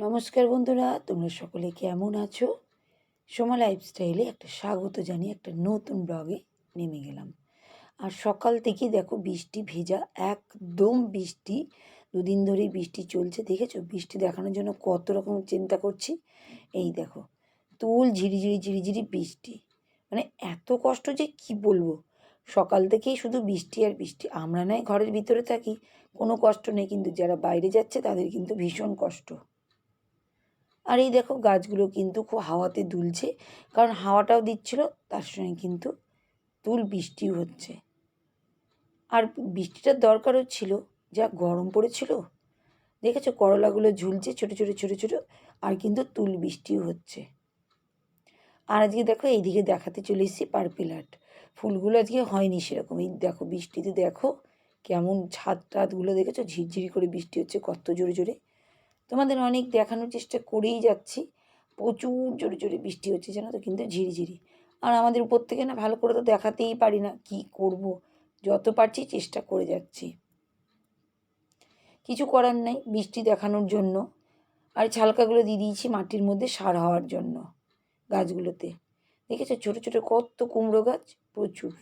নমস্কার বন্ধুরা, তোমরা সকলে কেমন আছো? সোমা লাইফস্টাইলে একটা স্বাগত জানিয়ে একটা নতুন ব্লগে নেমে গেলাম। আর সকাল থেকে দেখো বৃষ্টি ভেজা, একদম বৃষ্টি। দুদিন ধরেই বৃষ্টি চলছে, দেখেছ? বৃষ্টি দেখানোর জন্য কত রকম চিন্তা করছি। এই দেখো, তুল ঝিরিঝিরি ঝিরিঝিরি বৃষ্টি। মানে এত কষ্ট যে কি বলব? সকাল থেকেই শুধু বৃষ্টি আর বৃষ্টি। আমরা নয় ঘরের ভিতরে থাকি, কোনো কষ্ট নেই। কিন্তু যারা বাইরে যাচ্ছে, তাদের কিন্তু ভীষণ কষ্ট। আর এই দেখো গাছগুলো কিন্তু খুব হাওয়াতে দুলছে। কারণ হাওয়াটাও দিচ্ছিল, তার সঙ্গে কিন্তু তুল বৃষ্টিও হচ্ছে। আর বৃষ্টিটার দরকারও ছিল, যা গরম পড়েছিল। দেখেছ করলাগুলো ঝুলছে ছোটো ছোটো ছোটো ছোটো, আর কিন্তু তুল বৃষ্টিও হচ্ছে। আর আজকে দেখো এইদিকে দেখাতে চলে এসেছি পার্পেল আর্ট ফুলগুলো আজকে হয়নি সেরকম। এই দেখো বৃষ্টিতে দেখো কেমন ছাদ টাদগুলো দেখেছ? ঝিরঝিরি করে বৃষ্টি হচ্ছে, কত জোরে জোরে। তোমাদের অনেক দেখানোর চেষ্টা করেই যাচ্ছি। প্রচুর জোরে জোরে বৃষ্টি হচ্ছে, জানো তো, কিন্তু ঝিরিঝিরি আর আমাদের উপর থেকে না ভালো করে তো দেখাতেই পারি না কি করব। যত পারছি চেষ্টা করে যাচ্ছি। কিছু করার নেই বৃষ্টি দেখানোর জন্য। আর ছালকাগুলো দিয়ে দিয়েছি মাটির মধ্যে সার হওয়ার জন্য গাছগুলোতে। দেখেছ ছোটো ছোটো কত কুমড়ো গাছ? প্রচুর।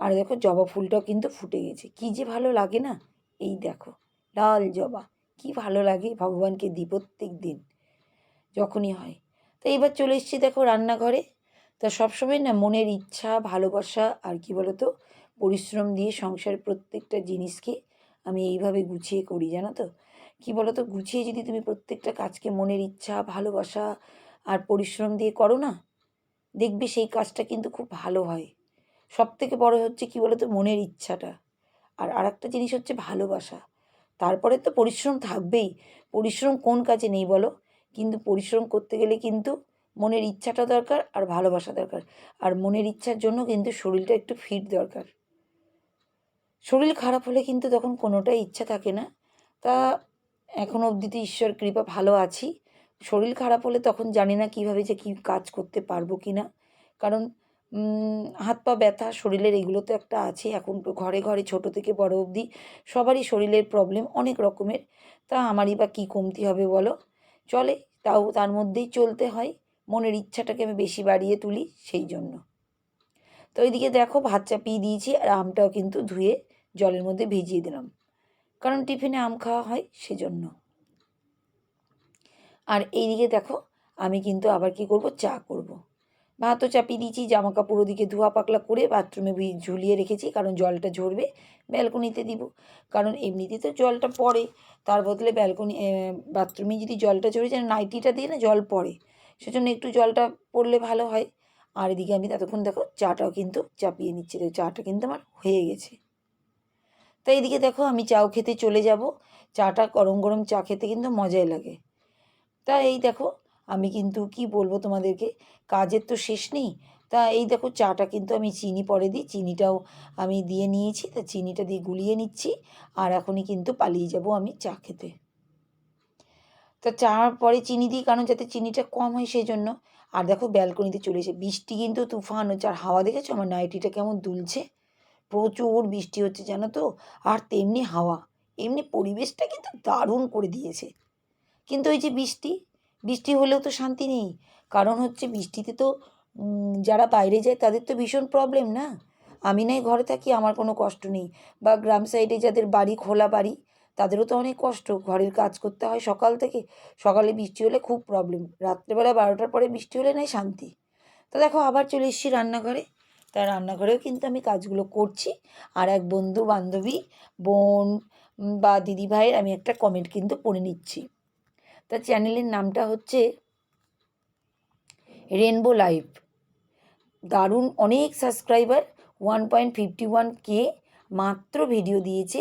আর দেখো জবা ফুলটাও কিন্তু ফুটে গেছে। কী যে ভালো লাগে না? এই দেখো, লাল জবা। কি ভালো লাগে ভগবানকে দিই প্রত্যেক দিন। যখনই হয়। তো এবার চলে এসেছি দেখো রান্নাঘরে। তা সবসময় না মনের ইচ্ছা, ভালোবাসা আর কি বলতো, পরিশ্রম দিয়ে সংসারের প্রত্যেকটা জিনিসকে আমি এইভাবে গুছিয়ে করি, জানো তো? কী বলতো, গুছিয়ে যদি তুমি প্রত্যেকটা কাজকে মনের ইচ্ছা, ভালোবাসা আর পরিশ্রম দিয়ে করো না, দেখবে সেই কাজটা কিন্তু খুব ভালো হয়। সব থেকে বড় হচ্ছে কী বলতো, মনের ইচ্ছাটা। আর আরেকটা জিনিস হচ্ছে ভালোবাসা। তারপরে তো পরিশ্রম থাকবেই। পরিশ্রম কোন কাজে নেই বলো? কিন্তু পরিশ্রম করতে গেলে কিন্তু মনের ইচ্ছাটা দরকার আর ভালোবাসা দরকার। আর মনের ইচ্ছার জন্য কিন্তু শরীরটা একটু ফিট দরকার। শরীর খারাপ হলে কিন্তু তখন কোনোটাই ইচ্ছা থাকে না। তা এখনও অবধি তো ঈশ্বর কৃপা ভালো আছি। শরীর খারাপ হলে তখন জানি না কীভাবে যে কী কাজ করতে পারব কি না কারণ হাত পা ব্যথা শরীরের এগুলো তো একটা আছে এখন ঘরে ঘরে ছোট থেকে বড় অবধি সবারই শরীরের প্রবলেম অনেক রকমের। তা আমারই বা কী কমতি হবে বলো? চলে, তাও তার মধ্যেই চলতে হয়। মনের ইচ্ছাটাকে আমি বেশি বাড়িয়ে তুলি সেই জন্য। তো ওইদিকে দেখো ভাত চাপিয়ে দিয়েছি আর আমটাও কিন্তু ধুয়ে জলের মধ্যে ভিজিয়ে দিলাম। কারণ টিফিনে আম খাওয়া হয় সেজন্য। আর এইদিকে দেখো আমি কিন্তু আবার কি করব? চা করব। ভাতও চাপিয়ে দিয়েছি জামা কাপড় ওদিকে ধোয়া পাকলা করে বাথরুমে ঝুলিয়ে রেখেছি, কারণ জলটা ঝরবে, ব্যালকনিতে দিব। কারণ এমনিতে তো জলটা পড়ে, তার বদলে ব্যালকনি বাথরুমে যদি জলটা ঝরে যায়, নাইটিটা দিয়ে না জল পড়ে। সেজন্য একটু জলটা পড়লে ভালো হয়। আর এদিকে আমি ততক্ষণ দেখো, চাটাও কিন্তু চাপিয়ে নিচ্ছি চাটা কিন্তু আমার হয়ে গেছে। তাই এদিকে দেখো, আমি চাও খেতে চলে যাব। চাটা গরম গরম চা খেতে কিন্তু মজাই লাগে। তা এই দেখো আমি কিন্তু কি বলব তোমাদেরকে? কাজের তো শেষ নেই। তা এই দেখো চাটা কিন্তু আমি চিনি পরে দিই, চিনিটাও আমি দিয়ে নিয়েছি, তা চিনিটা দিয়ে গুলিয়ে নিচ্ছি, আর এখনই কিন্তু পালিয়ে যাব আমি চা খেতে। তা চা পরে চিনি দিই, কারণ যাতে চিনিটা কম হয় সেই জন্য আর দেখো ব্যালকনিতে চলে এসে, বৃষ্টি কিন্তু তুফান হচ্ছে, আর হাওয়া দেখেছ? আমার নাইটিটা কেমন দুলছে। প্রচুর বৃষ্টি হচ্ছে, জানো তো? আর তেমনি হাওয়া, এমনি পরিবেশটা কিন্তু দারুণ করে দিয়েছে। কিন্তু ওই যে বৃষ্টি বৃষ্টি হলেও তো শান্তি নেই। কারণ হচ্ছে বৃষ্টিতে তো যারা বাইরে যায় তাদের তো ভীষণ প্রবলেম না? আমি নাই ঘরে থাকি, আমার কোনো কষ্ট নেই। বা গ্রাম সাইডে যাদের বাড়ি, খোলা বাড়ি, তাদেরও তো অনেক কষ্ট। ঘরের কাজ করতে হয় সকাল থেকে। সকালে বৃষ্টি হলে খুব প্রবলেম রাত্রেবেলা বারোটার পরে বৃষ্টি হলে নাই শান্তি। তো দেখো, আবার চলে এসেছি রান্নাঘরে। তা রান্নাঘরেও কিন্তু আমি কাজগুলো করছি। আর এক বন্ধু বান্ধবী বোন বা দিদি ভাইয়ের আমি একটা কমেন্ট কিন্তু পড়ে নিচ্ছি। তার চ্যানেলের নামটা হচ্ছে রেনবো লাইভ দারুণ অনেক subscriber one point fifty one K মাত্র ভিডিও দিয়েছে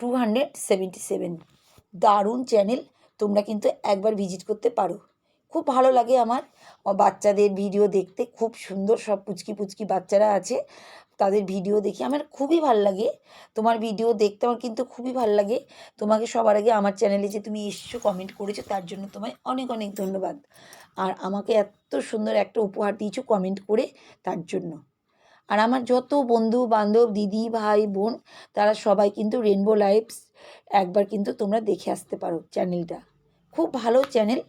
টু হান্ড্রেড সেভেন্টি সেভেন। দারুণ চ্যানেল, তোমরা কিন্তু একবার ভিজিট করতে পারো। খুব ভালো লাগে আমার বাচ্চাদের ভিডিও দেখতে, খুব সুন্দর সব পুচকি পুচকি বাচ্চারা আছে। তাদের ভিডিও দেখি আমার খুবই ভালো লাগে। তোমার ভিডিও দেখতে আমার কিন্তু খুবই ভালো লাগে। তোমাকে সবার আগে আমার চ্যানেলে যে তুমি এসছো কমেন্ট করেছ, তার জন্য তোমায় অনেক অনেক ধন্যবাদ। আর আমাকে এত সুন্দর একটা উপহার দিয়েছ কমেন্ট করে তার জন্য। আর আমার যত বন্ধু বান্ধব, দিদি, ভাই, বোন, তারা সবাই কিন্তু রেনবো লাইভস একবার কিন্তু তোমরা দেখে আসতে পারো চ্যানেলটা খুব ভালো চ্যানেল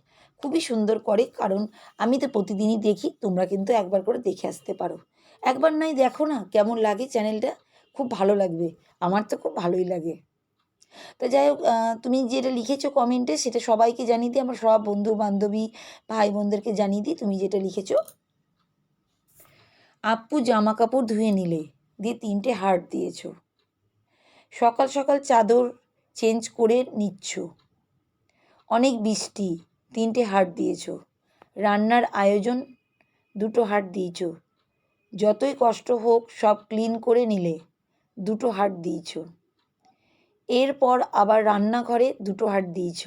খুবই সুন্দর করে, কারণ আমি তো প্রতিদিনই দেখি, তোমরা কিন্তু একবার করে দেখে আসতে পারো। একবার নাই দেখো না কেমন লাগে চ্যানেলটা, খুব ভালো লাগবে। আমার তো খুব ভালোই লাগে। তা যাই হোক তুমি যেটা লিখেছো কমেন্টে সেটা সবাইকে জানিয়ে দিই, আমার সব বন্ধু বান্ধবী ভাই বোনদেরকে জানিয়ে দিই তুমি যেটা লিখেছো। আপু জামা কাপড় ধুয়ে নিলে, দিয়ে তিনটে হার্ট দিয়েছ। সকাল সকাল চাদর চেঞ্জ করে নিচ্ছ। অনেক বৃষ্টি, তিনটে হার্ট দিয়েছ। রান্নার আয়োজন, দুটো হার্ট দিয়েছ। যতই কষ্ট হোক, সব ক্লিন করে নিলে, দুটো হার্ট দিয়েছ। এরপর আবার রান্নাঘরে দুটো হাট দিয়েছ।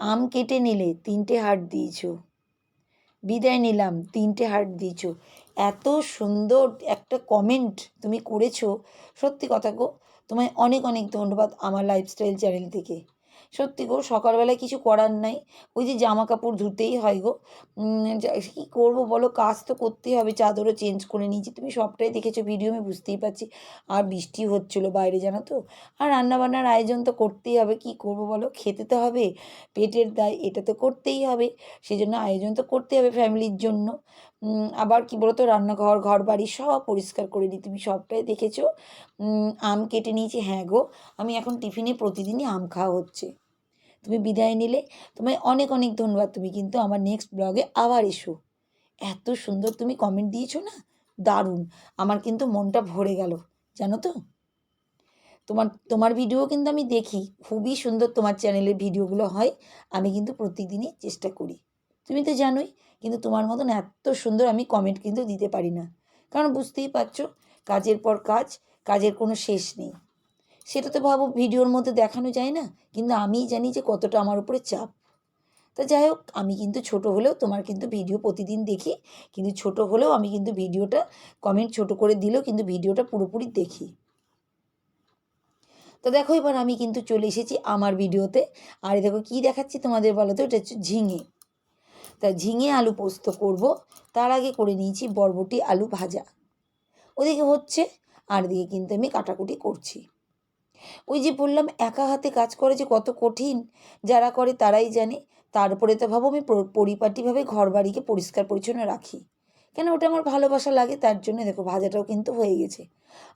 আম কেটে নিলে তিনটে হাট দিয়েছ। বিদায় নিলাম, তিনটে হাট দিয়েছ। এত সুন্দর একটা কমেন্ট তুমি করেছ। সত্যি কথা গো, তোমায় অনেক অনেক ধন্যবাদ আমার লাইফস্টাইল চ্যানেল থেকে। সত্যি গো, সকালবেলায় কিছু করার নাই। ওই যে জামা কাপড় ধুতেই হয় গো। কী করব বলো? কাজ তো করতেই হবে, চাদরও চেঞ্জ করে নিয়েছি। তুমি সবটাই দেখেছ ভিডিও আমি বুঝতেই পারছি। আর বৃষ্টি হচ্ছিল বাইরে, জানো তো? আর রান্নাবান্নার আয়োজন তো করতেই হবে, কি করব বলো? খেতে তো হবে, পেটের দায়, এটা তো করতেই হবে। সেই জন্য আয়োজন তো করতেই হবে ফ্যামিলির জন্য। আবার কি বলতো, রান্নাঘর ঘর বাড়ি সব পরিষ্কার করে নিই তুমি সবটাই দেখেছ? আম কেটে নিয়েছি হ্যাঁ গো। আমি এখন টিফিনে প্রতিদিনই আম খাওয়া হচ্ছে। তুমি বিদায় নিলে। তোমায় অনেক অনেক ধন্যবাদ। তুমি কিন্তু আমার নেক্সট ব্লগে আবার এসো। এত সুন্দর তুমি কমেন্ট দিয়েছ না? দারুণ। আমার কিন্তু মনটা ভরে গেল, জানো তো? তোমার তোমার ভিডিও কিন্তু আমি দেখি। খুবই সুন্দর তোমার চ্যানেলের ভিডিওগুলো হয়। আমি কিন্তু প্রতিদিনই চেষ্টা করি। তুমি তো জানোই, কিন্তু তোমার মতন এত সুন্দর আমি কমেন্ট কিন্তু দিতে পারি না। কারণ বুঝতেই পারছ, কাজের পর কাজ, কাজের কোনো শেষ নেই। সেটা তো ভাবো ভিডিওর মধ্যে দেখানো যায় না, কিন্তু আমিই জানি যে কতটা আমার উপরে চাপ। তা যাই হোক, আমি কিন্তু ছোট হলেও তোমার কিন্তু ভিডিও প্রতিদিন দেখি, কিন্তু ছোট হলেও আমি কিন্তু ভিডিওটা কমেন্ট ছোট করে দিলেও কিন্তু ভিডিওটা পুরোপুরি দেখি। তো দেখো এবার আমি কিন্তু চলে এসেছি আমার ভিডিওতে। আর দেখো কী দেখাচ্ছি তোমাদের বলো তো? এটা হচ্ছে ঝিঙে। তা ঝিঙে আলু পোস্ত করব, তার আগে করে নিয়েছি বরবটি আলু ভাজা। ওদিকে হচ্ছে, আর দিকে কিন্তু আমি কাটাকুটি করছি। ওই যে বললাম, একা হাতে কাজ করে যে কত কঠিন, যারা করে তারাই জানে। তারপরে তো ভাবো, আমি পরিপাটিভাবে ঘর বাড়িকে পরিষ্কার পরিচ্ছন্ন রাখি। কেন? ওটা আমার ভালোবাসা লাগে, তার জন্য দেখো, ভাজাটাও কিন্তু হয়ে গেছে।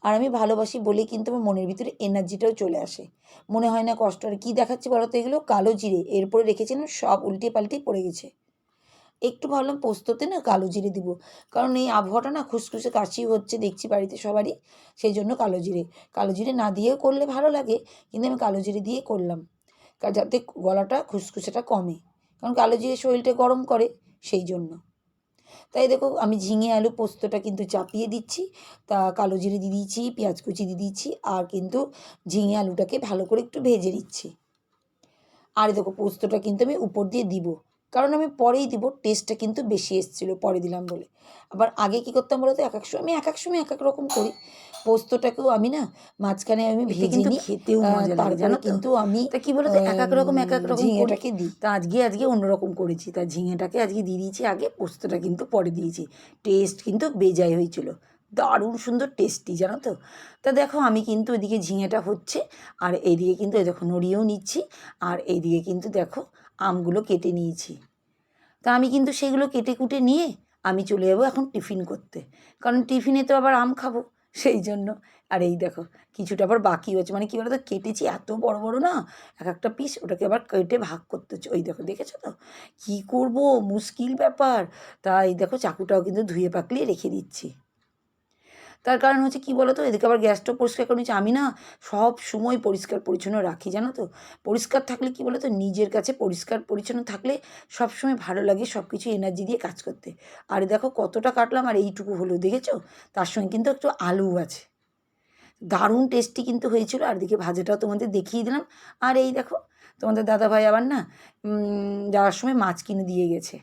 আর আমি ভালোবাসি বলেই কিন্তু আমার মনের ভিতরে এনার্জিটাও চলে আসে। মনে হয় না কষ্ট, আর কী দেখাচ্ছে বলো তো এগুলো? কালো জিরে, এরপরে রেখেছিলাম সব উল্টে পাল্টে পড়ে গেছে। একটু ভাবলাম পোস্ততে না কালো জিরে দিব। কারণ এই আবহাওয়াটা না খুসখুসে কাশি হচ্ছে দেখছি বাড়িতে সবারই সেই জন্য কালো জিরে। কালো জিরে না দিয়েও করলে ভালো লাগে, কিন্তু আমি কালো জিরে দিয়ে করলাম। যাতে গলাটা খুসখুসেটা কমে। কারণ কালো জিরে শরীরটা গরম করে সেই জন্য তাই দেখো, আমি ঝিঙে, আলু, পোস্তটা কিন্তু চাপিয়ে দিচ্ছি। তা কালো জিরে দিয়ে দিয়েছি, পেঁয়াজ কুচি দিয়ে দিচ্ছি আর কিন্তু ঝিঙে, আলুটাকে ভালো করে একটু ভেজে নিচ্ছি। আর দেখো, পোস্তটা কিন্তু আমি উপর দিয়ে দিব। কারণ আমি পরেই দিব টেস্টটা কিন্তু বেশি এসেছিল পরে দিলাম বলে। আবার আগে কী করতাম বলো তো এক এক সময় আমি এক এক সময় এক এক রকম করি। পোস্তটাকেও আমি না মাঝখানে আমি ভেজে নিই খেতেও আহ, মজা লাগে তারপরে কিন্তু আমি তা কি বলতো এক এক রকম এক এক রকম ঝিঙেটাকে দিই। তা আজকে আজকে অন্যরকম করেছি তা ঝিঙেটাকে আজকে দিয়ে দিয়েছি আগে পোস্তটা কিন্তু পরে দিয়েছি। টেস্ট কিন্তু বেজায় হয়েছিল দারুণ সুন্দর টেস্টি জানো তো। তা দেখো আমি কিন্তু ওইদিকে ঝিঙেটা হচ্ছে আর এইদিকে কিন্তু এই দেখো নড়িয়েও নিচ্ছি আর এইদিকে কিন্তু দেখো আমগুলো কেটে নিয়েছি। তা আমি কিন্তু সেগুলো কেটে কুটে নিয়ে আমি চলে যাব এখন টিফিন করতে। কারণ টিফিনে তো আবার আম খাব, সেই জন্য। আর এই দেখো, কিছুটা আবার বাকি হচ্ছে মানে কী বলতো, কেটেছি এত বড় বড় না, এক একটা পিস ওটাকে আবার কেটে ভাগ করতে হচ্ছে। ওই দেখো, দেখেছ তো? কী করব? মুশকিল ব্যাপার। তাই দেখো, চাকুটাও কিন্তু ধুয়ে পাকলিয়ে রেখে দিচ্ছি। তার কারণ হচ্ছে কি বলো তো এদিকে আবার গ্যাসটাও পরিষ্কার করে নিচ্ছি আমি না সব সময় পরিষ্কার পরিচ্ছন্ন রাখি, জানো তো? পরিষ্কার থাকলে কি বলো তো নিজের কাছে পরিষ্কার পরিচ্ছন্ন থাকলে সব সময় ভালো লাগে সব কিছু এনার্জি দিয়ে কাজ করতে। আর দেখো কতটা কাটলাম আর এইটুকু হলো, দেখেছ? তার সঙ্গে কিন্তু একটু আলু আছে। দারুণ টেস্টি কিন্তু হয়েছিল। আর দিকে ভাজাটাও তোমাদের দেখিয়ে দিলাম। আর এই দেখো, তোমাদের দাদাভাই আবার না যাওয়ার সময় মাছ কিনে দিয়ে গেছে।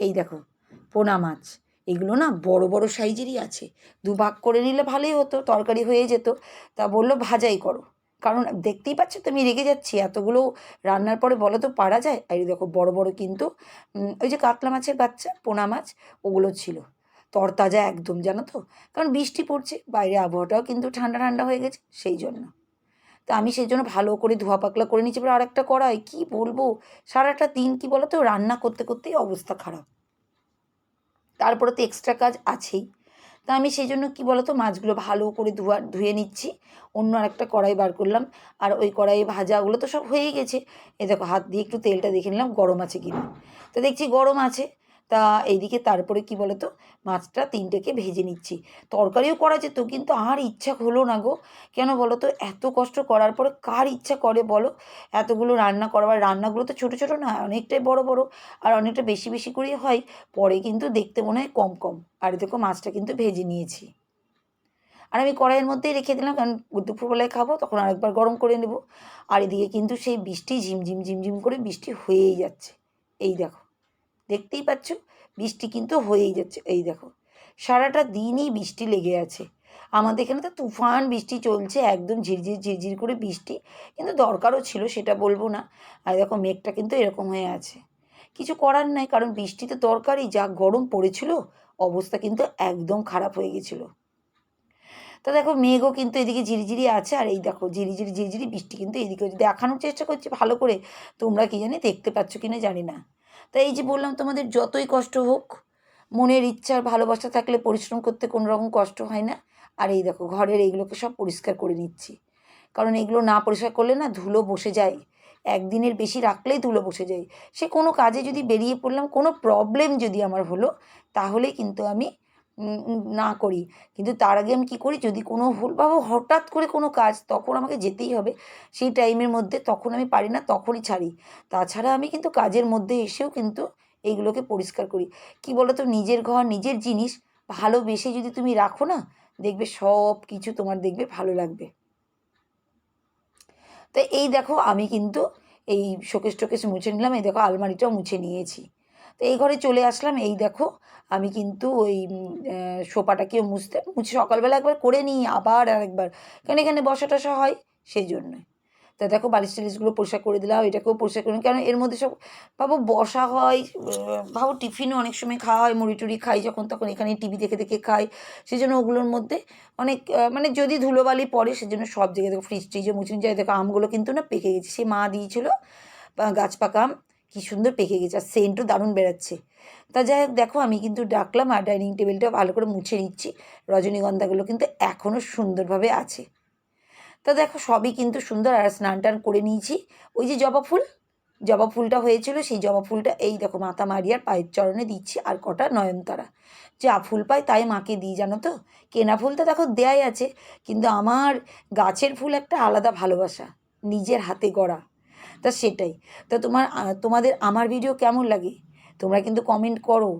এই দেখো, পোনা মাছ। এগুলো না বড় বড় সাইজেরই আছে। দু ভাগ করে নিলে ভালোই হতো, তরকারি হয়ে যেত। তা বলল, ভাজাই করো। কারণ দেখতেই পাচ্ছ তো আমি রেগে যাচ্ছি। এতগুলো রান্নার পরে বলো তো, পারা যায়? আর দেখো, বড় বড় কিন্তু ওই যে কাতলা মাছের বাচ্চা, পোনা মাছ, ওগুলো ছিল। তরতাজা একদম, জানো তো? কারণ বৃষ্টি পড়ছে, বাইরে আবহাওয়াটাও কিন্তু ঠান্ডা ঠান্ডা হয়ে গেছে, সেই জন্য। তা আমি সেই জন্য ভালো করে ধোয়া পাকলা করে নিচ্ছি এবার আরেকটা কড়াই, কী বলব? সারাটা দিন কি বলো তো, রান্না করতে, করতেই অবস্থা খারাপ। তারপরে তো এক্সট্রা কাজ আছেই। তা আমি সেই জন্য কী বলতো, মাছগুলো ভালো করে ধোয়া, ধুয়ে নিচ্ছি। অন্য আরেকটা কড়াই বার করলাম। আর ওই কড়াইয়ে ভাজাগুলো তো সব হয়েই গেছে। এ দেখো, হাত দিয়ে একটু তেলটা দেখে নিলাম, গরম আছে কিনা। তো দেখছি গরম আছে। তা এইদিকে তারপরে কি বলো তো মাছটা তিনটেকে ভেজে নিচ্ছি। তরকারিও করা যেত, কিন্তু আর ইচ্ছা হলো না গো। কেন বলো তো এত কষ্ট করার পরে কার ইচ্ছা করে বলো? এতগুলো রান্না করবার রান্নাগুলো তো ছোটো ছোটো না, অনেকটাই বড় বড় আর অনেকটা বেশি বেশি করেই হয়, পরে কিন্তু দেখতে মনে হয় কম কম। আর দেখো মাছটা কিন্তু ভেজে নিয়েছি। আর আমি কড়াইয়ের মধ্যেই রেখে দিলাম, কারণ দুপুরবেলায় খাব, তখন আরেকবার গরম করে নেব। আর এদিকে কিন্তু সেই বৃষ্টি ঝিমঝিম ঝিমঝিম করে বৃষ্টি হয়েই যাচ্ছে। এই দেখো। দেখতেই পাচ্ছ, বৃষ্টি কিন্তু হয়েই যাচ্ছে। এই দেখো, সারাটা দিনই বৃষ্টি লেগে আছে। আমাদের এখানে তো তুফান বৃষ্টি চলছে, একদম ঝিরঝির ঝিরঝির করে বৃষ্টি, কিন্তু দরকারও ছিল, সেটা বলব না। আর দেখো, মেঘটা কিন্তু এরকম হয়ে আছে। কিছু করার নাই, কারণ বৃষ্টি তো দরকারই, যা গরম পড়েছিল, অবস্থা কিন্তু একদম খারাপ হয়ে গেছিল। তো দেখো, মেঘও কিন্তু এদিকে ঝিরিঝিরি আছে, আর এই দেখো, ঝিরিঝিরি ঝিরিঝিরি বৃষ্টি কিন্তু এদিকে দেখানোর চেষ্টা করছি ভালো করে, তোমরা কি জানি দেখতে পাচ্ছ কি না জানি না। তাই এই যে বললাম, তোমাদের যতই কষ্ট হোক, মনের ইচ্ছার ভালোবাসা থাকলে পরিশ্রম করতে কোনো রকম কষ্ট হয় না। আর এই দেখো, ঘরের এইগুলোকে সব পরিষ্কার করে নিচ্ছি। কারণ এগুলো না পরিষ্কার করলে না ধুলো বসে যায়। একদিনের বেশি রাখলেই ধুলো বসে যায়। সে কোনো কাজে যদি বেরিয়ে পড়লাম, কোনো প্রবলেম যদি আমার হলো, তাহলে কিন্তু আমি না করি। কিন্তু তার আগে আমি কী করি? যদি কোনো ভুল ভুলভাবে হঠাৎ করে কোনো কাজ তখন আমাকে যেতেই হবে। সেই টাইমের মধ্যে তখন আমি পারি না, তখনই ছাড়ি। তাছাড়া আমি কিন্তু কাজের মধ্যে এসেও কিন্তু এইগুলোকে পরিষ্কার করি। কি বলো তো নিজের ঘর, নিজের জিনিস ভালোবেসে যদি তুমি রাখো না, দেখবে সব কিছু তোমার দেখবে ভালো লাগবে। তো এই দেখো, আমি কিন্তু এই শোকেস টোকেস মুছে নিলাম। এই দেখো, আলমারিটাও মুছে নিয়েছি। তো এই ঘরে চলে আসলাম। এই দেখো, আমি কিন্তু ওই সোফাটাকেও মুছতে, মুছে সকালবেলা একবার করে নিই, আবার আরেকবার। কেন এখানে বসা টসা হয়? সেই জন্যই তা দেখো, বালিশ টালিশগুলো পরিষ্কার করে দিলাম, এটাকেও পরিষ্কার করে। কারণ এর মধ্যে সব ভাবো বসা হয় ভাবো টিফিনও অনেক সময় খাওয়া হয়, মুড়ি টুড়ি খাই যখন, তখন এখানে টিভি দেখে দেখে খাই। সেই জন্য ওগুলোর মধ্যে অনেক মানে যদি ধুলোবালি পড়ে সেজন্য সব জায়গায় দেখো ফ্রিজ ট্রিজে মুছে নিয়ে যায় দেখো, আমগুলো কিন্তু না পেকে গেছে। সে মা দিয়েছিল গাছ পাকা আম। কী সুন্দর পেকে গেছে, আর সেন্টও দারুণ বেড়াচ্ছে। তা যাই হোক, দেখো আমি কিন্তু ডাকলাম আর ডাইনিং টেবিলটা ভালো করে মুছে নিচ্ছি। রজনীগন্ধাগুলো কিন্তু এখনও সুন্দরভাবে আছে। তা দেখো, সবই কিন্তু সুন্দর আর স্নান টান করে নিয়েছি। ওই যে জবা ফুল, জবা ফুলটা হয়েছিল, সেই জবা ফুলটা এই দেখো মাতা মারিয়ার পায়ের চরণে দিচ্ছি আর কটা নয়নতারা। যা ফুল পাই তাই মাকে দিই, জানো তো? কেনা ফুল তো দেখো দেয়াই আছে, কিন্তু আমার গাছের ফুল একটা আলাদা ভালোবাসা, নিজের হাতে গড়া। তা সেটাই। তা তোমার তোমাদের আমার ভিডিও কেমন লাগে? তোমরা কিন্তু কমেন্ট করো।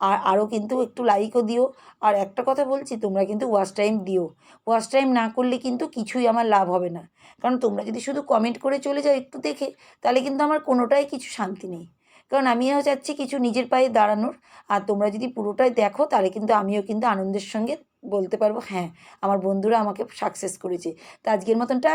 আর আরও কিন্তু একটু লাইকও দিও। আর একটা কথা বলছি, তোমরা কিন্তু ওয়াচ টাইম দিও। ওয়াচ টাইম না করলে কিন্তু কিছুই আমার লাভ হবে না। কারণ তোমরা যদি শুধু কমেন্ট করে চলে যাও একটু দেখে, তাহলে কিন্তু আমার কোনোটাই কিছু শান্তি নেই। কারণ আমিও চাচ্ছি কিছু নিজের পায়ে দাঁড়ানোর। আর তোমরা যদি পুরোটাই দেখো, তাহলে কিন্তু আমিও কিন্তু আনন্দের সঙ্গে বলতে পারব হ্যাঁ আমার বন্ধুরা আমাকে সাকসেস করেছে। তো আজকের মতন টা